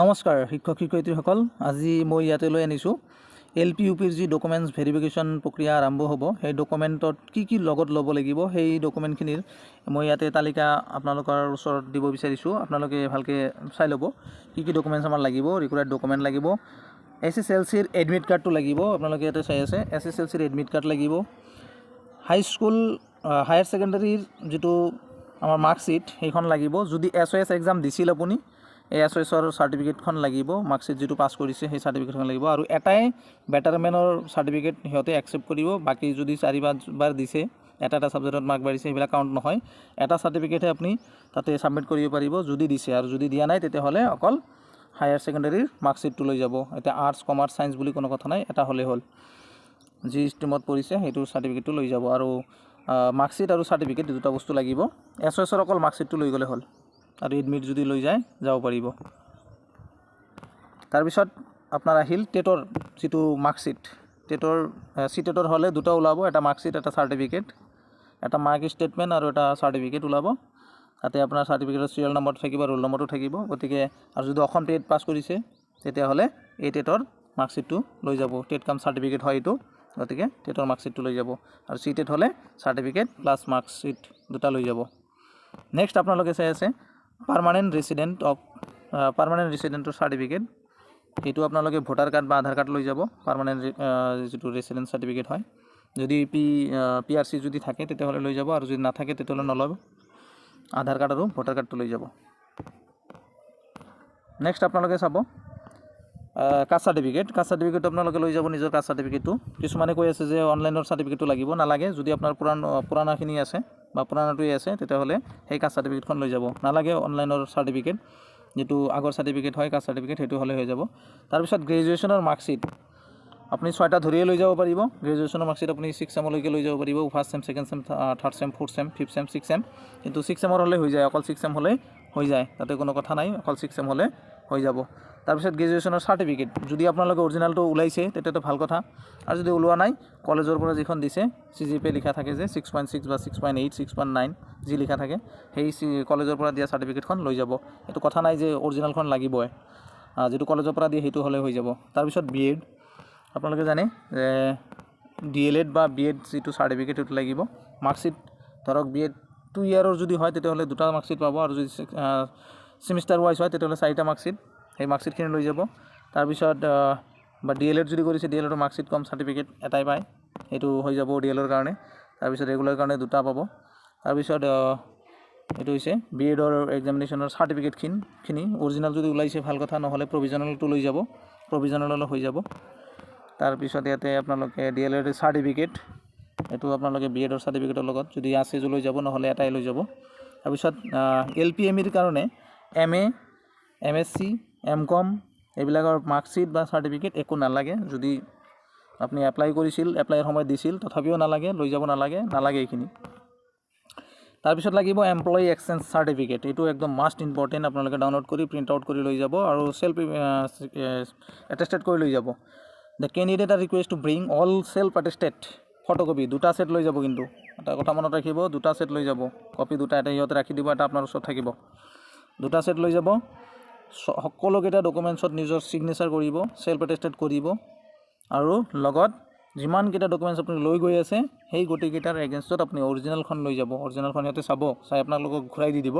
নমস্কাৰ, শিক্ষক শিক্ষয়িত্ৰীসকল, আজি মই ইয়াতে লৈ আনিছোঁ। এল পি ইউ পিৰ যি ডকুমেণ্টছ ভেৰিফিকেশ্যন প্ৰক্ৰিয়া আৰম্ভ হ'ব, সেই ডকুমেণ্টত কি কি লগত ল'ব লাগিব, সেই ডকুমেণ্টখিনিৰ মই ইয়াতে তালিকা আপোনালোকৰ ওচৰত দিব বিচাৰিছোঁ। আপোনালোকে ভালকৈ চাই ল'ব, কি কি ডকুমেণ্টছ আমাৰ লাগিব ৰিকুৱাৰ্ড ডকুমেণ্ট লাগিব। এছ এছ এল চিৰ এডমিট কাৰ্ডটো লাগিব, আপোনালোকে ইয়াতে চাই আছে। এছ এছ এল চিৰ এডমিট কাৰ্ড লাগিব। হাইস্কুল হায়াৰ ছেকেণ্ডেৰীৰ যিটো আমাৰ মাৰ্কশ্বিট সেইখন লাগিব। যদি এছ অ' এছ এক্সাম দিছিল আপুনি এছ এছৰ চাৰ্টিফিকেটখন লাগিব মাৰ্কশ্বিট যিটো পাছ কৰিছে, সেই চাৰ্টিফিকেটখন লাগিব আৰু এটাই বেটাৰমেনৰ চাৰ্টিফিকেট সিহঁতে একচেপ্ট কৰিব, বাকী যদি চাৰি পাঁচবাৰ দিছে, এটা এটা ছাবজেক্টত মাৰ্ক বাঢ়িছে, সেইবিলাক কাউণ্ট নহয়। এটা চাৰ্টিফিকেটহে আপুনি তাতে ছাবমিট কৰিব পাৰিব, যদি দিছে। আৰু যদি দিয়া নাই, তেতিয়াহ'লে অকল হায়াৰ ছেকেণ্ডেৰীৰ মাৰ্কশ্বিটটো লৈ যাব। এতিয়া আৰ্টছ কমাৰ্চ ছায়েঞ্চ বুলি কোনো কথা নাই, এটা হ'লেই হ'ল। যি ষ্ট্ৰীমত পৰিছে, সেইটো চাৰ্টিফিকেটটো লৈ যাব। আৰু মাৰ্কশ্বিট আৰু চাৰ্টিফিকেট দুটা বস্তু লাগিব। এছ এছৰ অকল মাৰ্কশ্বিটটো লৈ গ'লে হ'ল। আৰু এডমিট যদি লৈ যায়, যাব পাৰিব। তাৰপিছত আপোনাৰ আহিল টেটৰ যিটো মাৰ্কশ্বিট টেটৰ চি টেটৰ হ'লে দুটা ওলাব, এটা মাৰ্কশ্বিট এটা চাৰ্টিফিকেট এটা মাৰ্ক ষ্টেটমেণ্ট আৰু এটা চাৰ্টিফিকেট ওলাব। তাতে আপোনাৰ চাৰ্টিফিকেটৰ চিৰিয়েল নম্বৰটো থাকিব ৰোল নম্বৰটো থাকিব। গতিকে আৰু যদি অসম টেট পাছ কৰিছে, তেতিয়াহ'লে এই টেটৰ মাৰ্কশ্বিটটো লৈ যাব। টেট কাম চাৰ্টিফিকেট হয় এইটো। গতিকে টেটৰ মাৰ্কশ্বিটটো লৈ যাব। আৰু চি টেট হ'লে চাৰ্টিফিকেট প্লাছ মাৰ্কশ্বিট দুটা লৈ যাব। নেক্সট আপোনালোকে চাই আছে পাৰ্মানেণ্ট ৰেচিডেণ্ট অফ পাৰ্মানেণ্ট ৰেচিডেণ্টৰ চাৰ্টিফিকেট এইটো আপোনালোকে ভোটাৰ কাৰ্ড বা আধাৰ কাৰ্ড লৈ যাব পাৰ্মানেণ্ট যিটো ৰেচিডেণ্ট চাৰ্টিফিকেট হয়। যদি পি পি আৰ চি যদি থাকে, তেতিয়াহ'লে লৈ যাব। আৰু যদি নাথাকে, তেতিয়াহ'লে নল'ব। আধাৰ কাৰ্ড আৰু ভোটাৰ কাৰ্ডটো লৈ যাব। নেক্সট আপোনালোকে চাব কাষ্ট চাৰ্টিফিকেট কাষ্ট চাৰ্টিফিকেটটো আপোনালোকে লৈ যাব, নিজৰ কাষ্ট চাৰ্টিফিকেটটো কিছুমানে কৈ আছে যে অনলাইনৰ চাৰ্টিফিকেটটো লাগিব। নালাগে। যদি আপোনাৰ পুৰাণ, পুৰাণাখিনি আছে বা পুৰাণাটোৱে আছে, তেতিয়াহ'লে সেই কাষ্ট চাৰ্টিফিকেটখন লৈ যাব। নালাগে অনলাইনৰ চাৰ্টিফিকেট, যিটো আগৰ চাৰ্টিফিকেট হয় কাষ্ট চাৰ্টিফিকেট, সেইটো হ'লে হৈ যাব। তাৰপিছত গ্ৰেজুৱেশ্যনৰ মাৰ্কশ্বিট আপুনি ছয়টা ধৰিয়ে লৈ যাব পাৰিব। গ্ৰেজুৱেশ্যনৰ মাৰ্কশ্বিট আপুনি ছিক্স চেমলৈকে লৈ যাব পাৰিব। First sem second sem third sem fourth sem fifth sem six sem কিন্তু ছিক্স চেমৰ হ'লে হৈ যায়, অকল ছিক্স চেম হ'লেই হৈ যায়। তাতে কোনো কথা নাই, অকল ছিক্স চেম হ'লে হৈ যাব। তাৰপিছত গ্ৰেজুৱেশ্যনৰ চাৰ্টিফিকেট যদি আপোনালোকে অৰিজিনেলটো ওলাইছে তেতিয়াতো ভালো কথা। আৰু যদি ওলোৱা নাই, কলেজৰ পৰা যিখন দিছে চি জি পি লিখা থাকে যে ছিক্স পইণ্ট ছিক্স বা six point eight six point nine যি লিখা থাকে, সেই কলেজৰ পৰা দিয়া চাৰ্টিফিকেটখন লৈ যাব। এইটো কথা নাই যে অৰিজিনেলখন লাগিবই। যিটো কলেজৰ পৰা দিয়ে, সেইটো হ'লে হৈ যাব। তাৰপিছত বি এড আপোনালোকে জানে যে ডি এল এড বা বি এড যিটো চাৰ্টিফিকেট সেইটো লাগিব। মাৰ্কশ্বিট ধৰক বি এড টু ইয়েৰৰ যদি হয়, তেতিয়াহ'লে দুটা মাৰ্কশ্বিট পাব। আৰু যদি ছেমিষ্টাৰ ৱাইজ হয়, তেতিয়াহ'লে চাৰিটা মাৰ্কশ্বিট সেই মাৰ্কশ্বিটখিনি লৈ যাব। তাৰপিছত বা ডি এল এড যদি কৰিছে ডি এল এডৰ মাৰ্কশ্বিট কম চাৰ্টিফিকেট এটাই পায়। সেইটো হৈ যাব ডি এল এডৰ কাৰণে। তাৰপিছত ৰেগুলাৰ কাৰণে দুটা পাব। তাৰপিছত এইটো হৈছে বি এডৰ এক্সামিনেশ্যনৰ চাৰ্টিফিকেটখিনি অৰিজিনেল যদি ওলাইছে, ভালো কথা, নহ'লে প্ৰভিজনেলটো লৈ যাব। প্ৰভিজনেল হৈ যাব। তাৰপিছত ইয়াতে আপোনালোকে ডি এল এড চাৰ্টিফিকেট এইটো আপোনালোকে বি এডৰ চাৰ্টিফিকেটৰ লগত যদি আছে লৈ যাব, নহ'লে এটাই লৈ যাব। তাৰপিছত এল পি এম ইৰ কাৰণে M A M S C M com এইবিলাকৰ মাৰ্কশ্বিট বা চাৰ্টিফিকেট একো নালাগে। যদি আপুনি এপ্লাই কৰিছিল এপ্লাইৰ সময়ত দিছিল, তথাপিও নালাগে, লৈ যাব নালাগে নালাগে এইখিনি। তাৰপিছত লাগিব এমপ্লয়ী এক্সচেঞ্জ চাৰ্টিফিকেট এইটো একদম মাষ্ট ইম্পৰ্টেণ্ট আপোনালোকে ডাউনলোড কৰি প্ৰিণ্ট আউট কৰি লৈ যাব আৰু চেল্ফ এটেষ্টেড কৰি লৈ যাব। The candidate are request to bring all self attested photocopy দুটা ছেট লৈ যাব কিন্তু। এটা কথা মনত ৰাখিব, দুটা ছেট লৈ যাব। কপি দুটা এটা সিহঁতে ৰাখি দিব, এটা আপোনাৰ ওচৰত থাকিব। দুটা ছেট লৈ যাব। সকলোকেইটা ডকুমেণ্টছত নিজৰ ছিগনেচাৰ কৰিব চেল্ফ এটেষ্টেড কৰিব আৰু লগত যিমানকেইটা ডকুমেণ্টছ আপুনি লৈ গৈ আছে সেই গোটেইকেইটাৰ এগেইনষ্টত আপুনি অৰিজিনেলখন লৈ যাব। অৰিজিনেলখন সিহঁতে চাব চাই আপোনালোকক ঘূৰাই দি দিব।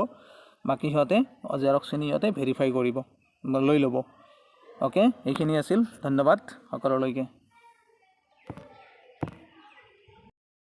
বাকী সিহঁতে জেৰক্সখিনি সিহঁতে ভেৰিফাই কৰিব লৈ ল'ব। অ'কে এইখিনি আছিল। ধন্যবাদ সকলোলৈকে।